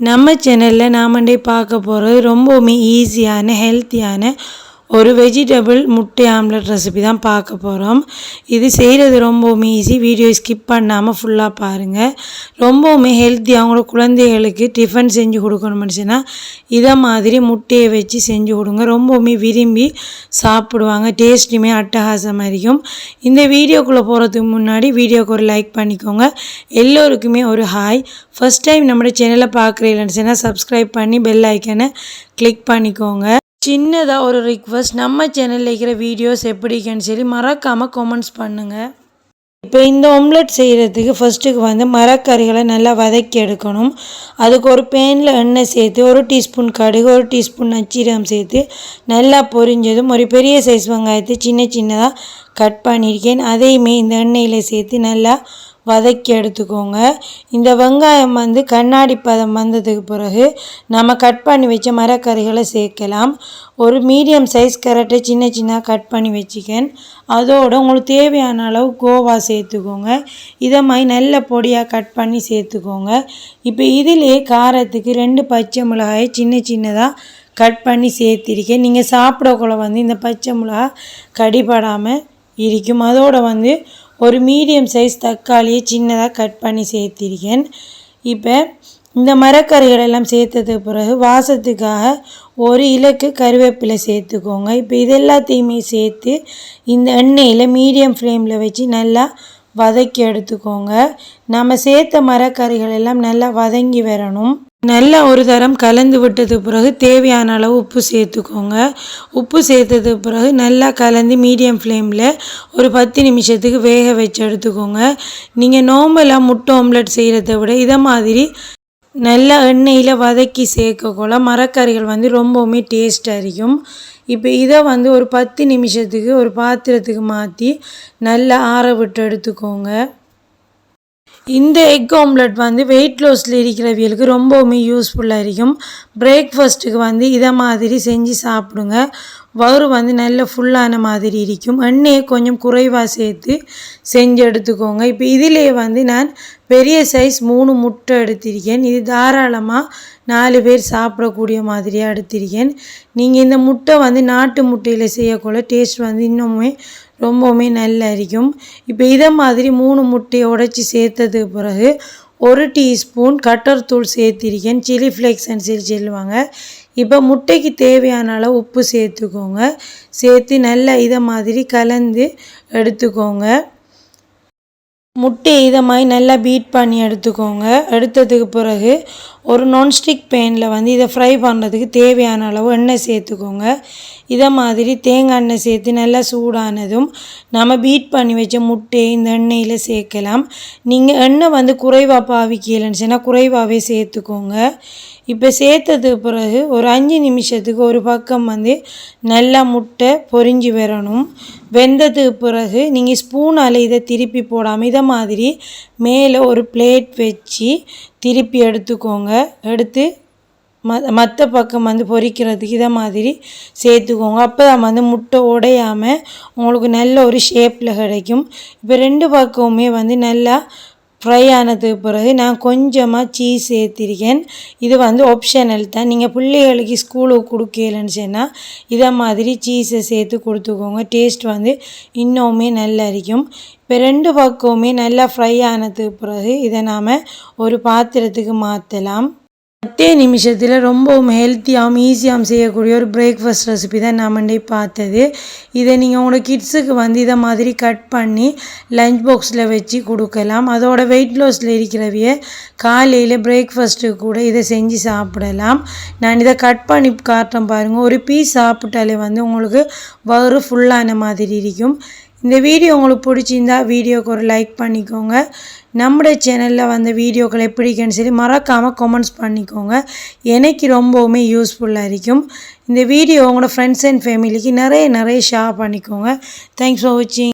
நம்ம சேனலில் நாம் பார்க்க போகிறது ரொம்பவுமே ஈஸியான ஹெல்த்தியான ஒரு வெஜிடபிள் முட்டை ஆம்லெட் ரெசிபி தான் பார்க்க போகிறோம் இது செய்கிறது ரொம்பவுமே ஈஸி வீடியோ ஸ்கிப் பண்ணாமல் ஃபுல்லாக பாருங்கள் ரொம்பவுமே ஹெல்த்தி அவங்களோட குழந்தைகளுக்கு டிஃபன் செஞ்சு கொடுக்கணும் சொன்னால் இதை மாதிரி முட்டையை வச்சு செஞ்சு கொடுங்க. ரொம்பவுமே விரும்பி சாப்பிடுவாங்க. டேஸ்ட்டுமே அட்டகாசமாக இருக்கும். இந்த வீடியோக்குள்ளே போகிறதுக்கு முன்னாடி வீடியோக்கு ஒரு லைக் பண்ணிக்கோங்க. எல்லோருக்குமே ஒரு ஹாய் ஃபஸ்ட் டைம் நம்மளோட சேனலை பார்க்குறீங்கன்னு சொன்னால் சப்ஸ்கிரைப் பண்ணி பெல் ஐக்கனை கிளிக் பண்ணிக்கோங்க. சின்னதாக ஒரு ரிக்வஸ்ட் நம்ம சேனலில் இருக்கிற வீடியோஸ் எப்படிக்குன்னு சொல்லி மறக்காமல் கமெண்ட்ஸ் பண்ணுங்கள் இப்போ இந்த ஒம்லெட் செய்கிறதுக்கு ஃபஸ்ட்டுக்கு வந்து மரக்கறிகளை நல்லா வதக்கி எடுக்கணும். அதுக்கு ஒரு பேனில் எண்ணெய் சேர்த்து ஒரு டீஸ்பூன் கடுகு ஒரு டீஸ்பூன் நச்சீரம் சேர்த்து நல்லா பொரிஞ்சதும் ஒரு பெரிய சைஸ் வெங்காயத்தை சின்ன சின்னதாக கட் பண்ணியிருக்கேன். அதையுமே இந்த எண்ணெயில் சேர்த்து நல்லா வதக்கி எடுத்துக்கோங்க. இந்த வெங்காயம் வந்து கண்ணாடி பதம் வந்ததுக்கு பிறகு நம்ம கட் பண்ணி வச்ச மரக்கறிகளை சேர்க்கலாம். ஒரு மீடியம் சைஸ் கேரட்டை சின்ன சின்ன கட் பண்ணி வச்சுக்கேன். அதோடு உங்களுக்கு தேவையான அளவு கோவா சேர்த்துக்கோங்க. இதை மாதிரி நல்ல பொடியாக கட் பண்ணி சேர்த்துக்கோங்க. இப்போ இதிலே காரத்துக்கு ரெண்டு பச்சை மிளகாயை சின்ன சின்னதாக கட் பண்ணி சேர்த்திருக்கேன். நீங்கள் சாப்பிடக்குள்ள வந்து இந்த பச்சை மிளகா கடிபடாமல் இருக்கும். அதோடு வந்து ஒரு மீடியம் சைஸ் தக்காளியை சின்னதாக கட் பண்ணி சேர்த்திருக்கேன். இப்போ இந்த மரக்கறிகள் எல்லாம் சேர்த்ததுக்கு பிறகு வாசத்துக்காக ஒரு இலக்கு கருவேப்பிலை சேர்த்துக்கோங்க. இப்போ இது எல்லாத்தையுமே சேர்த்து இந்த எண்ணெயில் மீடியம் ஃப்ளேமில் வச்சு நல்லா வதக்கி எடுத்துக்கோங்க. நம்ம சேர்த்த மரக்கறிகள் எல்லாம் நல்லா வதங்கி வரணும். நல்லா ஒரு தரம் கலந்து விட்டது பிறகு தேவையான அளவு உப்பு சேர்த்துக்கோங்க. உப்பு சேர்த்தது பிறகு நல்லா கலந்து மீடியம் ஃப்ளேமில் ஒரு பத்து நிமிஷத்துக்கு வேக வச்சு எடுத்துக்கோங்க. நீங்கள் நோம்பெல்லாம் முட்டை ஆம்லெட் செய்கிறத விட இதை மாதிரி நல்லா எண்ணெயில் வதக்கி சேர்க்கக்குள்ள மரக்கறிகள் வந்து ரொம்பவுமே டேஸ்ட்டாக இருக்கும் இப்போ இதை வந்து ஒரு பத்து நிமிஷத்துக்கு ஒரு பாத்திரத்துக்கு மாற்றி நல்லா ஆற விட்டு எடுத்துக்கோங்க. இந்த எக் ஆம்லெட் வந்து வெயிட் லாஸில் இருக்கிறவங்களுக்கு ரொம்பவுமே யூஸ்ஃபுல்லாக இருக்கும். பிரேக்ஃபாஸ்ட்டுக்கு வந்து இதை மாதிரி செஞ்சு சாப்பிடுங்க. வயிறு வந்து நல்ல ஃபுல்லான மாதிரி இருக்கும். எண்ணெயை கொஞ்சம் குறைவாக சேர்த்து செஞ்சு எடுத்துக்கோங்க. இப்போ இதிலே வந்து நான் பெரிய சைஸ் மூணு முட்டை எடுத்திருக்கேன். இது தாராளமாக நாலு பேர் சாப்பிடக்கூடிய மாதிரியாக எடுத்திருக்கேன். நீங்கள் இந்த முட்டை வந்து நாட்டு முட்டையில் செய்யக்குள்ள டேஸ்ட் வந்து இன்னுமே ரொம்பவுமே நல்லா இருக்கும். இப்போ இதை மாதிரி மூணு முட்டையை உடச்சி சேர்த்ததுக்கு பிறகு ஒரு டீஸ்பூன் கட்டர் தூள் சேர்த்திருக்கேன். சில்லி ஃப்ளேக்ஸ்ன்னு சொல்லி சொல்லுவாங்க. இப்போ முட்டைக்கு தேவையான அளவு உப்பு சேர்த்துக்கோங்க. சேர்த்து நல்லா இதை மாதிரி கலந்து எடுத்துக்கோங்க. முட்டையை இதை மாதிரி நல்லா பீட் பண்ணி எடுத்துக்கோங்க. எடுத்ததுக்கு பிறகு ஒரு நான்ஸ்டிக் பேனில் வந்து இதை ஃப்ரை பண்ணுறதுக்கு தேவையான அளவு எண்ணெய் சேர்த்துக்கோங்க. இதை மாதிரி தேங்காய் எண்ணெய் சேர்த்து நல்லா சூடானதும் நம்ம பீட் பண்ணி வச்ச முட்டையை இந்த எண்ணெயில் சேர்க்கலாம். நீங்கள் எண்ணெய் வந்து குறைவாக பாவிக்கலன்னு சொன்னால் குறைவாகவே சேர்த்துக்கோங்க. இப்போ சேர்த்ததுக்கு பிறகு ஒரு அஞ்சு நிமிஷத்துக்கு ஒரு பக்கம் வந்து நல்லா முட்டை பொரிஞ்சு வரணும். வெந்ததுக்கு பிறகு நீங்கள் ஸ்பூனால் இதை திருப்பி போடாமல் இதை மாதிரி மேலே ஒரு பிளேட் வச்சு திருப்பி எடுத்துக்கோங்க. எடுத்து ம மற்ற பக்கம் வந்து பொரிக்கிறதுக்கு இதை மாதிரி சேர்த்துக்கோங்க. அப்போ தான் வந்து முட்டை உடையாமல் உங்களுக்கு நல்ல ஒரு ஷேப்பில் கிடைக்கும். இப்போ ரெண்டு பக்கமுமே வந்து நல்லா ஃப்ரை ஆனதுக்கு பிறகு நான் கொஞ்சமாக சீஸ் சேர்த்திருக்கேன். இது வந்து ஆப்ஷனல் தான். நீங்கள் பிள்ளைகளுக்கு ஸ்கூலுக்கு கொடுக்கலன்னு சொன்னால் இதை மாதிரி சீஸை சேர்த்து கொடுத்துக்கோங்க. டேஸ்ட் வந்து இன்னுமே நல்லா இருக்கும். இப்போ ரெண்டு பக்கமுமே நல்லா ஃப்ரை ஆனதுக்கு பிறகு இதை நாம் ஒரு பாத்திரத்துக்கு மாற்றலாம் பத்தே நிமிஷத்தில் ரொம்பவும் ஹெல்த்தியாகவும் ஈஸியாகவும் செய்யக்கூடிய ஒரு பிரேக்ஃபாஸ்ட் ரெசிபி தான் நான் மண்டே பார்த்தது. இதை நீங்கள் உங்களோட கிட்ஸுக்கு வந்து இதை மாதிரி கட் பண்ணி லஞ்ச் பாக்ஸில் வச்சு கொடுக்கலாம். அதோட வெயிட் லாஸில் இருக்கிறவைய காலையில் பிரேக்ஃபாஸ்ட்டு கூட இதை செஞ்சு சாப்பிடலாம். நான் இதை கட் பண்ணி காட்டுறேன் பாருங்கள் ஒரு பீஸ் சாப்பிட்டாலே வந்து உங்களுக்கு வயிறு ஃபுல்லான மாதிரி இருக்கும். இந்த வீடியோ உங்களுக்கு பிடிச்சிருந்தா வீடியோக்கு ஒரு லைக் பண்ணிக்கோங்க. நம்முடைய சேனலில் வந்த வீடியோக்கள் எப்படிக்குன்னு சொல்லி மறக்காமல் கமெண்ட்ஸ் பண்ணிக்கோங்க. எனக்கு ரொம்பவுமே யூஸ்ஃபுல்லாக இருக்கும். இந்த வீடியோ உங்களோட ஃப்ரெண்ட்ஸ் அண்ட் ஃபேமிலிக்கு நிறைய நிறைய ஷேர் பண்ணிக்கோங்க. தேங்க்ஸ் ஃபார் வாட்சிங்